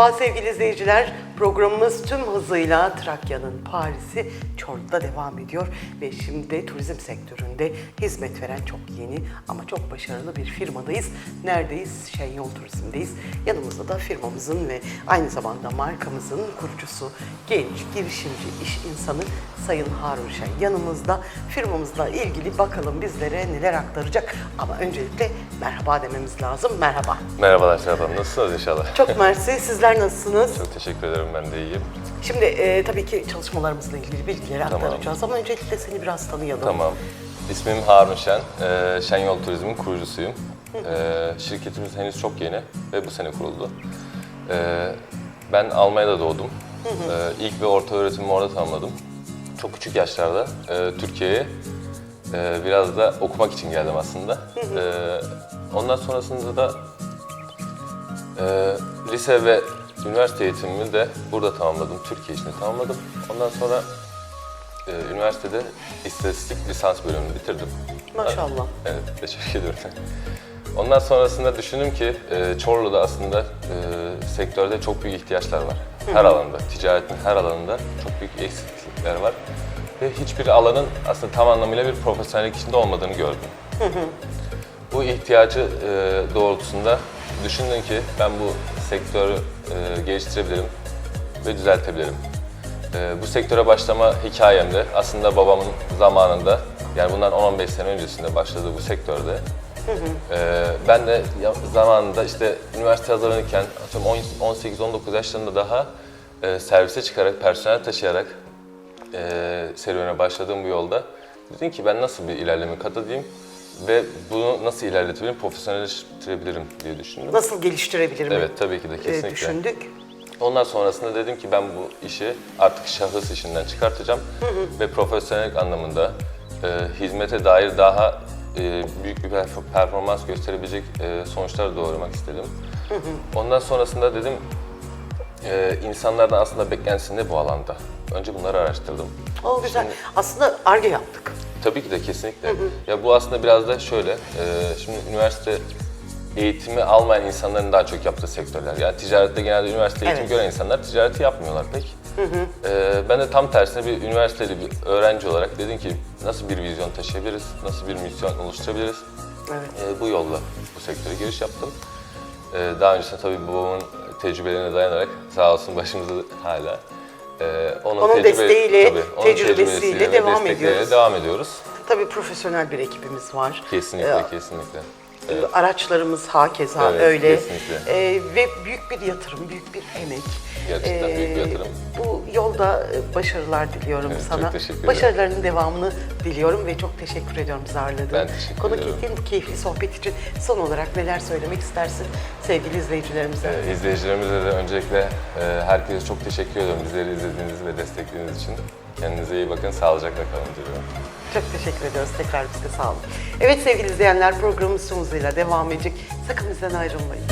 Merhaba sevgili izleyiciler. Programımız tüm hızıyla Trakya'nın Paris'i Çorlu'da devam ediyor. Ve şimdi turizm sektöründe hizmet veren çok yeni ama çok başarılı bir firmadayız. Neredeyiz? Şenyol Turizm'deyiz. Yanımızda da firmamızın ve aynı zamanda markamızın kurucusu, genç, girişimci, iş insanı Sayın Harun Şen. Yanımızda firmamızla ilgili bakalım bizlere neler aktaracak. Ama öncelikle merhaba dememiz lazım. Merhaba. Merhabalar Serap Hanım, nasılsınız inşallah? Çok mersi. Sizler nasılsınız? Çok teşekkür ederim, ben de iyiyim. Şimdi e, tabii ki çalışmalarımızla ilgili bilgileri Tamam. aktaracağız ama öncelikle seni biraz tanıyalım. Tamam. İsmim Harun Şen, ee, Şen Yol Turizm'in kurucusuyum. Ee, şirketimiz henüz çok yeni ve bu sene kuruldu. Ee, ben Almanya'da doğdum. Ee, ilk ve orta öğretimimi orada tamamladım. Çok küçük yaşlarda e, Türkiye'ye e, biraz da okumak için geldim aslında. Ee, ondan sonrasında da Ee, lise ve üniversite eğitimimi de burada tamamladım. Türkiye içinde tamamladım. Ondan sonra e, üniversitede istatistik lisans bölümünü bitirdim. Maşallah. Evet, teşekkür ediyorum. Ondan sonrasında düşündüm ki e, Çorlu'da aslında e, sektörde çok büyük ihtiyaçlar var. Her alanda, ticaretin her alanında çok büyük eksiklikler var. Ve hiçbir alanın aslında tam anlamıyla bir profesyonellik içinde olmadığını gördüm. Bu ihtiyacı e, doğrultusunda düşündüm ki ben bu sektörü e, geliştirebilirim ve düzeltebilirim. E, bu sektöre başlama hikayemde aslında babamın zamanında yani bundan 10-15 sene öncesinde başladığı bu sektörde. E, ben de ya- zamanında işte üniversite hazırlanırken atıyorum 18-19 yaşlarında daha e, servise çıkarak, personel taşıyarak e, serüvene başladığım bu yolda dedim ki ben nasıl bir ilerleme kat edeyim ve bunu nasıl ilerletebilirim, profesyonelleştirebilirim diye düşündüm. Nasıl geliştirebilirim? Evet tabii ki de e, kesinlikle. düşündük. Ondan sonrasında dedim ki ben bu işi artık şahıs işinden çıkartacağım ve profesyonellik anlamında e, hizmete dair daha e, büyük bir perf- performans gösterebilecek e, sonuçlar doğurmak istedim. Ondan sonrasında dedim e, insanlardan aslında beklentisi ne bu alanda? Önce bunları araştırdım. O güzel. Aslında ARGE yaptık. Tabii ki de kesinlikle. Ya bu aslında biraz da şöyle, e, şimdi üniversite eğitimi almayan insanların daha çok yaptığı sektörler. Yani ticarette genelde üniversite eğitimi Evet. gören insanlar ticareti yapmıyorlar pek. E, ben de tam tersine bir üniversiteli bir öğrenci olarak dedim ki nasıl bir vizyon taşıyabiliriz, nasıl bir misyon oluşturabiliriz? Evet. E, bu yolla bu sektöre giriş yaptım. E, daha öncesinde tabii babamın tecrübelerine dayanarak sağ olsun başımızda hala. E, Onun desteğiyle, tecrübesiyle ve devam destekleriyle ediyoruz. devam ediyoruz. Tabii profesyonel bir ekibimiz var. Kesinlikle, Ee, kesinlikle. Araçlarımız hakeza Evet, öyle. kesinlikle. Ee, ve büyük bir yatırım, büyük bir emek. Gerçekten büyük bir yatırım. Bu yolda e, başarılar diliyorum Evet, sana. çok teşekkür ederim. Başarılarının devamını diliyorum ve çok teşekkür ediyorum bizi ağırladığın. Ben teşekkür Konuk ediyorum. ettiğin bu keyifli sohbet için son olarak neler söylemek istersin sevgili izleyicilerimize? Ee, izleyicilerimize de öncelikle e, herkese çok teşekkür ediyorum bizleri izlediğiniz ve desteklediğiniz için. Kendinize iyi bakın, sağlıcakla kalın diliyorum. Çok teşekkür ediyoruz. Tekrar biz de sağ olun. Evet sevgili izleyenler programımız tüm hızıyla devam edecek. Sakın bizden ayrılmayın.